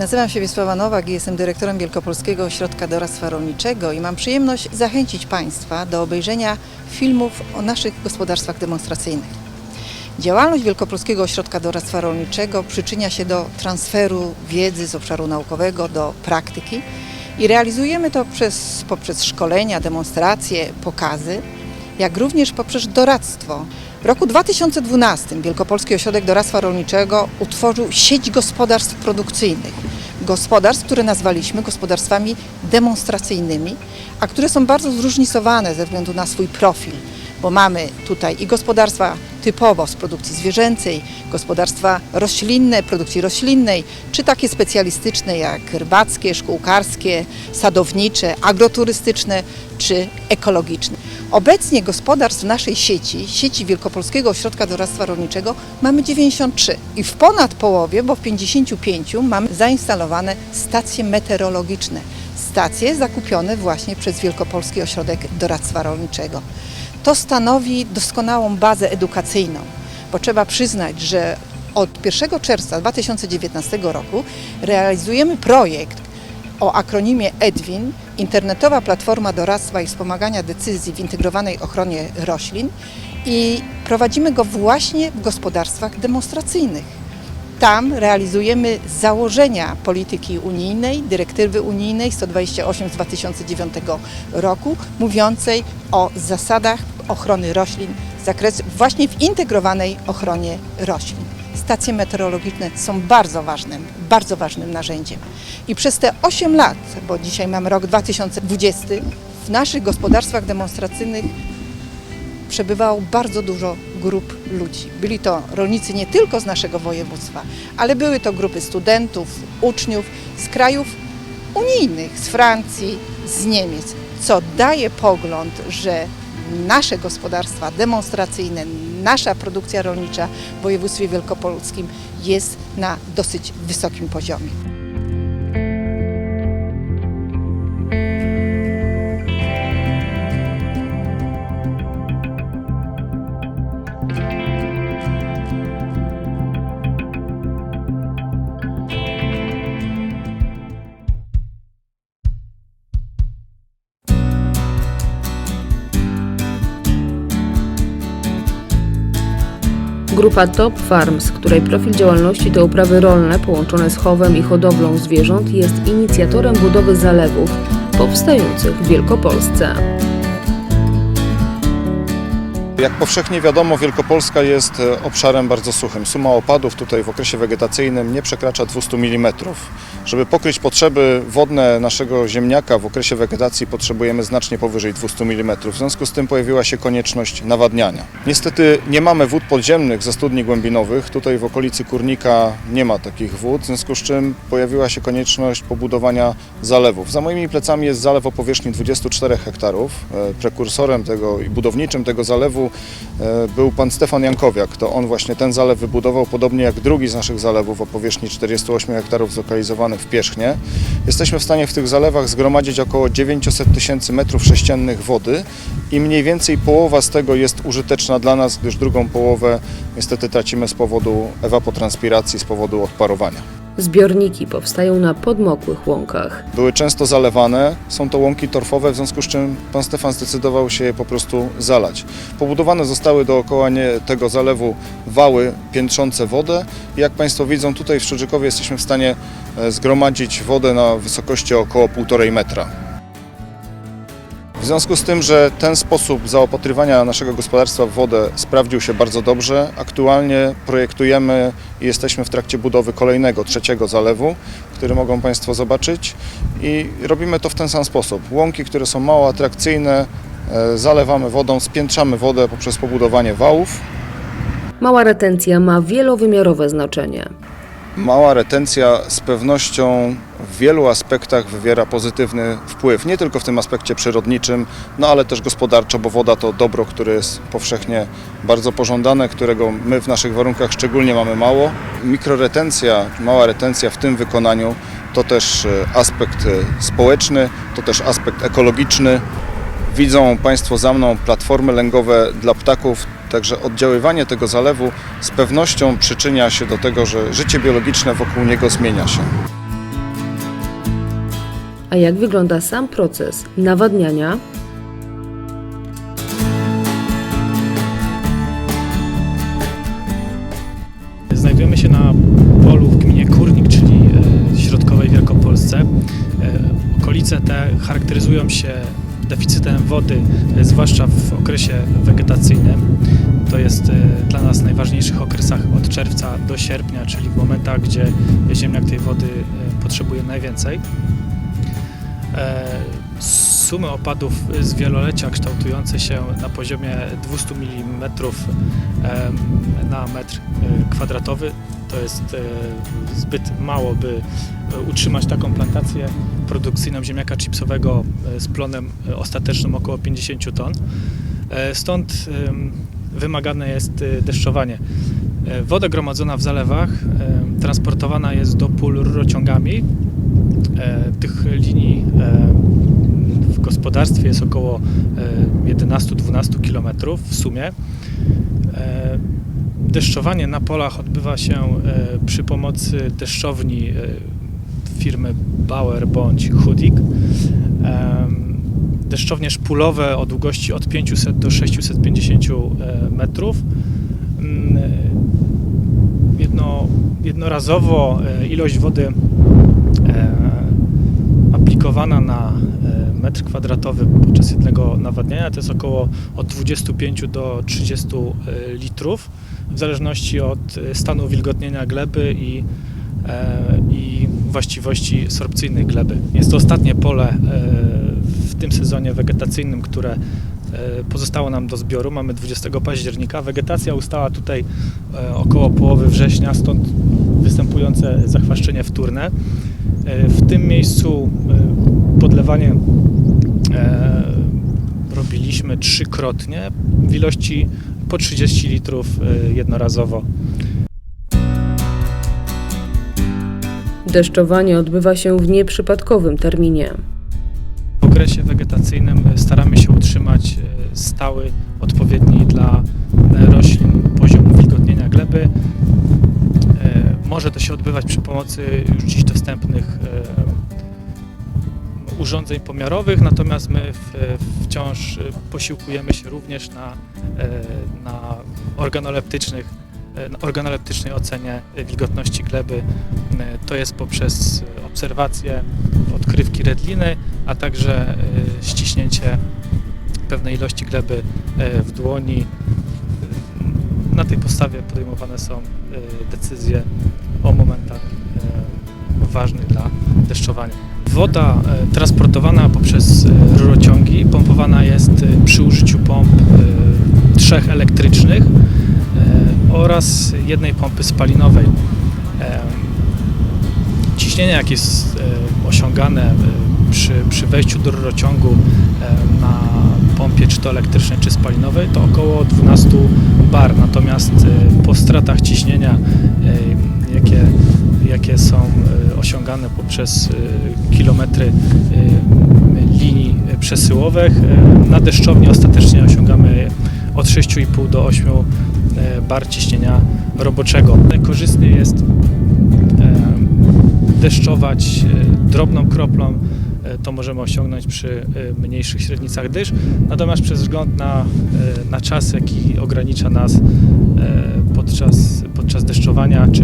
Nazywam się Wiesława Nowak i jestem dyrektorem Wielkopolskiego Ośrodka Doradztwa Rolniczego i mam przyjemność zachęcić Państwa do obejrzenia filmów o naszych gospodarstwach demonstracyjnych. Działalność Wielkopolskiego Ośrodka Doradztwa Rolniczego przyczynia się do transferu wiedzy z obszaru naukowego do praktyki i realizujemy to przez, poprzez szkolenia, demonstracje, pokazy, jak również poprzez doradztwo. W roku 2012 Wielkopolski Ośrodek Doradztwa Rolniczego utworzył sieć gospodarstw produkcyjnych. Gospodarstw, które nazwaliśmy gospodarstwami demonstracyjnymi, a które są bardzo zróżnicowane ze względu na swój profil, bo mamy tutaj i gospodarstwa typowo z produkcji zwierzęcej, gospodarstwa roślinne, produkcji roślinnej, czy takie specjalistyczne jak rybackie, szkółkarskie, sadownicze, agroturystyczne czy ekologiczne. Obecnie gospodarstw w naszej sieci, sieci Wielkopolskiego Ośrodka Doradztwa Rolniczego mamy 93 i w ponad połowie, bo w 55 mamy zainstalowane stacje meteorologiczne. Stacje zakupione właśnie przez Wielkopolski Ośrodek Doradztwa Rolniczego. To stanowi doskonałą bazę edukacyjną, bo trzeba przyznać, że od 1 czerwca 2019 roku realizujemy projekt o akronimie EDWIN, Internetowa Platforma Doradztwa i Wspomagania Decyzji w Integrowanej Ochronie Roślin i prowadzimy go właśnie w gospodarstwach demonstracyjnych. Tam realizujemy założenia polityki unijnej, dyrektywy unijnej 128 z 2009 roku, mówiącej o zasadach ochrony roślin z zakresu właśnie w integrowanej ochronie roślin. Stacje meteorologiczne są bardzo ważnym, bardzo ważnym narzędziem. I przez te 8 lat, bo dzisiaj mamy rok 2020, w naszych gospodarstwach demonstracyjnych przebywało bardzo dużo grup ludzi. Byli to rolnicy nie tylko z naszego województwa, ale były to grupy studentów, uczniów z krajów unijnych, z Francji, z Niemiec, co daje pogląd, że nasze gospodarstwa demonstracyjne, nasza produkcja rolnicza w województwie wielkopolskim jest na dosyć wysokim poziomie. Grupa Top Farms, której profil działalności to uprawy rolne połączone z chowem i hodowlą zwierząt, jest inicjatorem budowy zalewów powstających w Wielkopolsce. Jak powszechnie wiadomo, Wielkopolska jest e, obszarem bardzo suchym. Suma opadów tutaj w okresie wegetacyjnym nie przekracza 200 mm. Żeby pokryć potrzeby wodne naszego ziemniaka w okresie wegetacji potrzebujemy znacznie powyżej 200 mm. W związku z tym pojawiła się konieczność nawadniania. Niestety nie mamy wód podziemnych ze studni głębinowych. Tutaj w okolicy Kurnika nie ma takich wód, w związku z czym pojawiła się konieczność pobudowania zalewów. Za moimi plecami jest zalew o powierzchni 24 hektarów. E, Prekursorem tego i budowniczym tego zalewu e, był pan Stefan Jankowiak. To on właśnie ten zalew wybudował, podobnie jak drugi z naszych zalewów o powierzchni 48 hektarów zlokalizowany w Pierzchnie. Jesteśmy w stanie w tych zalewach zgromadzić około 900 tysięcy metrów sześciennych wody i mniej więcej połowa z tego jest użyteczna dla nas, gdyż drugą połowę niestety tracimy z powodu ewapotranspiracji, z powodu odparowania. Zbiorniki powstają na podmokłych łąkach. Były często zalewane, są to łąki torfowe, w związku z czym pan Stefan zdecydował się je po prostu zalać. Pobudowane zostały dookoła tego zalewu wały piętrzące wodę jak Państwo widzą tutaj w Szczurzykowie jesteśmy w stanie e, zgromadzić wodę na wysokości około 1,5 metra. Związku z tym, że ten sposób zaopatrywania naszego gospodarstwa w wodę sprawdził się bardzo dobrze, aktualnie projektujemy i jesteśmy w trakcie budowy kolejnego, trzeciego zalewu, który mogą Państwo zobaczyć i robimy to w ten sam sposób. Łąki, które są mało atrakcyjne, e, zalewamy wodą, spiętrzamy wodę poprzez pobudowanie wałów. Mała retencja ma wielowymiarowe znaczenie. Mała retencja z pewnością w wielu aspektach wywiera pozytywny wpływ. Nie tylko w tym aspekcie przyrodniczym, no ale też gospodarczo, bo woda to dobro, które jest powszechnie bardzo pożądane, którego my w naszych warunkach szczególnie mamy mało. Mikroretencja, mała retencja w tym wykonaniu to też e, aspekt e, społeczny, to też aspekt ekologiczny. Widzą Państwo za mną platformy lęgowe dla ptaków, także oddziaływanie tego zalewu z pewnością przyczynia się do tego, że życie biologiczne wokół niego zmienia się. A jak wygląda sam proces nawadniania? Znajdujemy się na polu w gminie Kurnik, czyli e, środkowej Wielkopolsce. E, Okolice te charakteryzują się deficytem wody, e, zwłaszcza w okresie wegetacyjnym. To jest e, dla nas najważniejszych okresach od czerwca do sierpnia, czyli w momentach, gdzie ziemniak tej wody e, potrzebuje najwięcej. E, Sumy opadów z wielolecia kształtujące się na poziomie 200 mm na metr kwadratowy to jest zbyt mało, by utrzymać taką plantację produkcyjną ziemniaka chipsowego z plonem ostatecznym około 50 ton. Stąd wymagane jest e, deszczowanie. E, Woda gromadzona w zalewach em, transportowana jest do pól rurociągami. E, Tych linii e, w gospodarstwie jest około e, 11-12 km w sumie. E, Deszczowanie na polach odbywa się e, przy pomocy deszczowni e, firmy Bauer bądź Hudik. Deszczownie szpulowe o długości od 500 do 650 e, metrów. Mm, Jedno, jednorazowo e, ilość wody e, aplikowana na metr kwadratowy podczas jednego nawadniania to jest około od 25 do 30 e, litrów w zależności od stanu wilgotnienia gleby i, i właściwości sorpcyjnej gleby. Jest to ostatnie pole w tym sezonie wegetacyjnym, które e, pozostało nam do zbioru. Mamy 20 października. Wegetacja ustała tutaj e, około połowy września, stąd występujące zachwaszczenie wtórne. W tym miejscu e, podlewanie robiliśmy trzykrotnie w ilości po 30 litrów jednorazowo. Deszczowanie odbywa się w nieprzypadkowym terminie. Okresie wegetacyjnym staramy się utrzymać e, stały, odpowiedni dla e, roślin poziom wilgotnienia gleby. E, Może to się odbywać przy pomocy już dziś dostępnych e, urządzeń pomiarowych, natomiast my wciąż e, posiłkujemy się również na, e, na organoleptycznych e, organoleptycznej ocenie wilgotności gleby. E, To jest poprzez obserwację odkrywki redliny, a także e, ściśnięcie pewnej ilości gleby e, w dłoni. Na tej podstawie podejmowane są e, decyzje o momentach ważnych dla deszczowania. Woda transportowana poprzez rurociągi pompowana jest przy użyciu pomp trzech elektrycznych oraz jednej pompy spalinowej. Ciśnienie, jakie jest osiągane przy, przy wejściu do rurociągu e, na pompie, czy to elektrycznej, czy spalinowej, to około 12 bar. Natomiast e, po stratach ciśnienia, e, jakie, jakie są osiągane poprzez kilometry linii przesyłowych, na deszczowni ostatecznie osiągamy od 6,5 do 8 e, bar ciśnienia roboczego. Korzystny jest deszczować drobną kroplą, to możemy osiągnąć przy e, mniejszych średnicach dysz. Natomiast przez wzgląd na, e, na czas, jaki ogranicza nas e, podczas, podczas deszczowania, czy,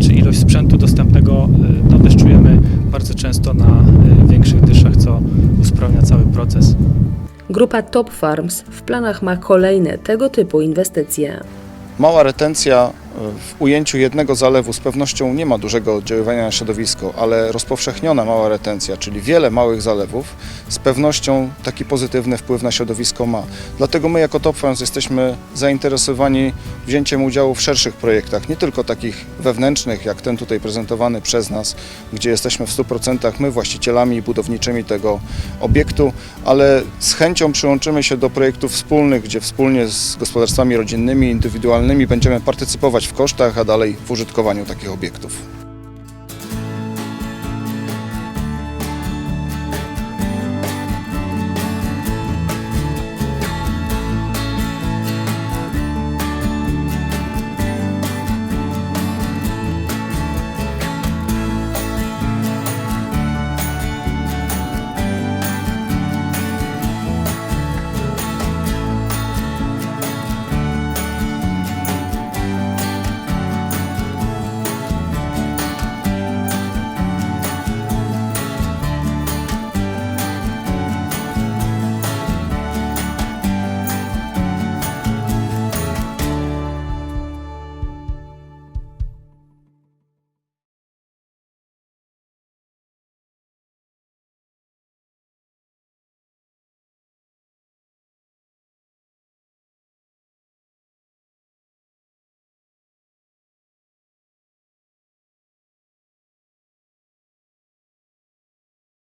czy ilość sprzętu dostępnego, e, no deszczujemy bardzo często na e, większych dyszach, co usprawnia cały proces. Grupa Top Farms w planach ma kolejne tego typu inwestycje. Mała retencja w ujęciu jednego zalewu z pewnością nie ma dużego oddziaływania na środowisko, ale rozpowszechniona mała retencja, czyli wiele małych zalewów, z pewnością taki pozytywny wpływ na środowisko ma. Dlatego my jako Top jesteśmy zainteresowani wzięciem udziału w szerszych projektach, nie tylko takich wewnętrznych, jak ten tutaj prezentowany przez nas, gdzie jesteśmy w 100% my właścicielami budowniczymi tego obiektu, ale z chęcią przyłączymy się do projektów wspólnych, gdzie wspólnie z gospodarstwami rodzinnymi, indywidualnymi będziemy partycypować w kosztach, a dalej w użytkowaniu takich obiektów.